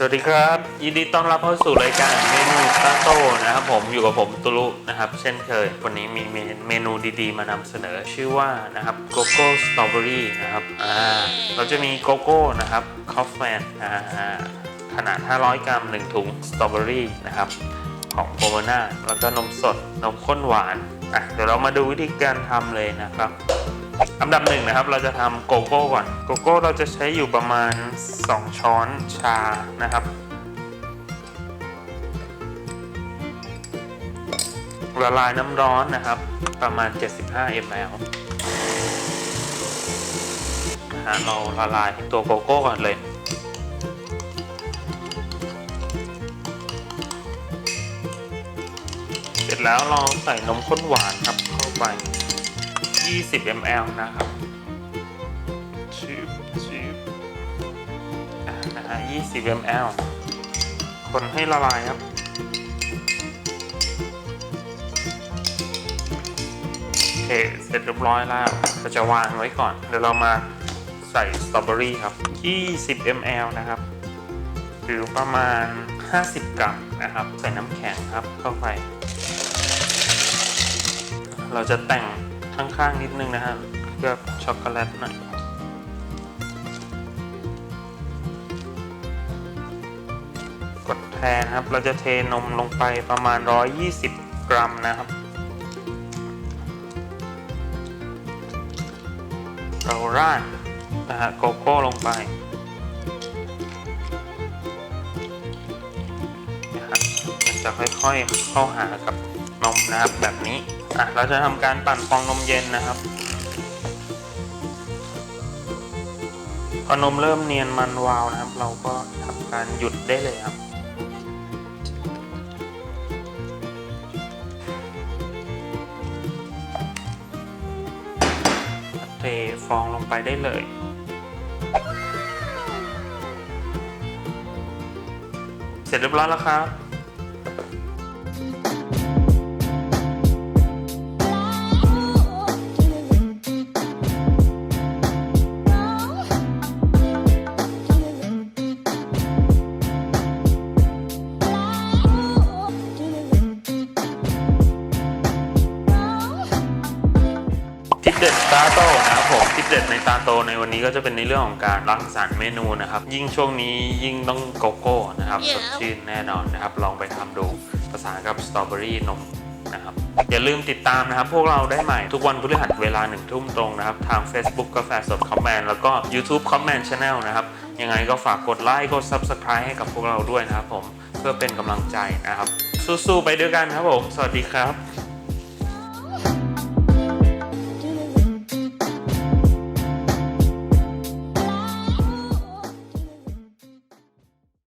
สวัสดีครับยินดีต้อนรับเข้าสู่รายการเมนูตาโต้นะครับผมอยู่กับผมตุลุนะครับ เช่นเคย วันนี้มีเมนูดีๆ มานำเสนอชื่อว่านะครับโกโก้สตรอเบอรี่นะครับอ่าเราจะมีโกโก้นะครับคอฟแฟนอ่าขนาด 500 กรัม 1 ถุงสตรอเบอรี่นะครับของโปรโมนาแล้วก็นมสดนมข้นหวานอะเดี๋ยวเรามาดูวิธีการทำเลยนะครับ อันดับหนึ่งนะครับเราจะทำโกโก้ก่อน โกโก้เราจะใช้อยู่ประมาณ 2 ช้อนชานะครับ ละลายน้ำร้อนนะครับ ประมาณ 75 ml นะฮะเราละลายตัวโกโก้ก่อนเลยเสร็จแล้วเราใส่นมข้นหวานครับเข้าไป 20 ml นะครับชิบชิบอะนะฮะ20 ml คนให้ละลายครับ โอเค เสร็จเรียบร้อยแล้วเราจะวางไว้ก่อน เดี๋ยวเรามาใส่สตรอเบอรี่ครับ 20 ml นะครับหรือประมาณ 50 กรัมนะครับ ใส่น้ำแข็งครับเข้าไป เราจะแต่ง ข้างๆ นิดนึงนะฮะเคลือบช็อกโกแลตหน่อยกดแทนครับ เราจะเทนมลงไปประมาณ 120 กรัมนะครับ เราราดนะฮะโกโก้ลงไปนะครับมันจะค่อยๆเข้าหากับ นมนะครับแบบนี้อะเราจะทำการปั่นฟองนมเย็นนะครับพอนมเริ่มเนียนมันวาวนะครับ เราก็ทำการหยุดได้เลยครับเทฟองลงไปได้เลยเสร็จเรียบร้อยแล้วครับ เด็ดตาโต้นะครับผมทิปเด็ดในตาโตในวันนี้ก็จะเป็นในเรื่องของการรังสรรค์เมนูนะครับ ยิ่งช่วงนี้ยิ่งต้องโกโก้นะครับสดชื่นแน่นอนนะครับ ลองไปทำดูภาษานกับสตรอเบอรี่นมนะครับอย่าลืมติดตามนะครับ พวกเราได้ใหม่ทุกวันพฤหัสเวลาหนึ่งทุ่มตรงนะครับ ทาง Facebook กาแฟสดคอมเมนแล้วก็ YouTube คอมเมน Channel นะครับ ยังไงก็ฝากกดไลค์กด Subscribe ให้กับพวกเราด้วยนะครับผมเพื่อเป็นกำลังใจนะครับ สู้ๆไปด้วยกันครับผม สวัสดีครับ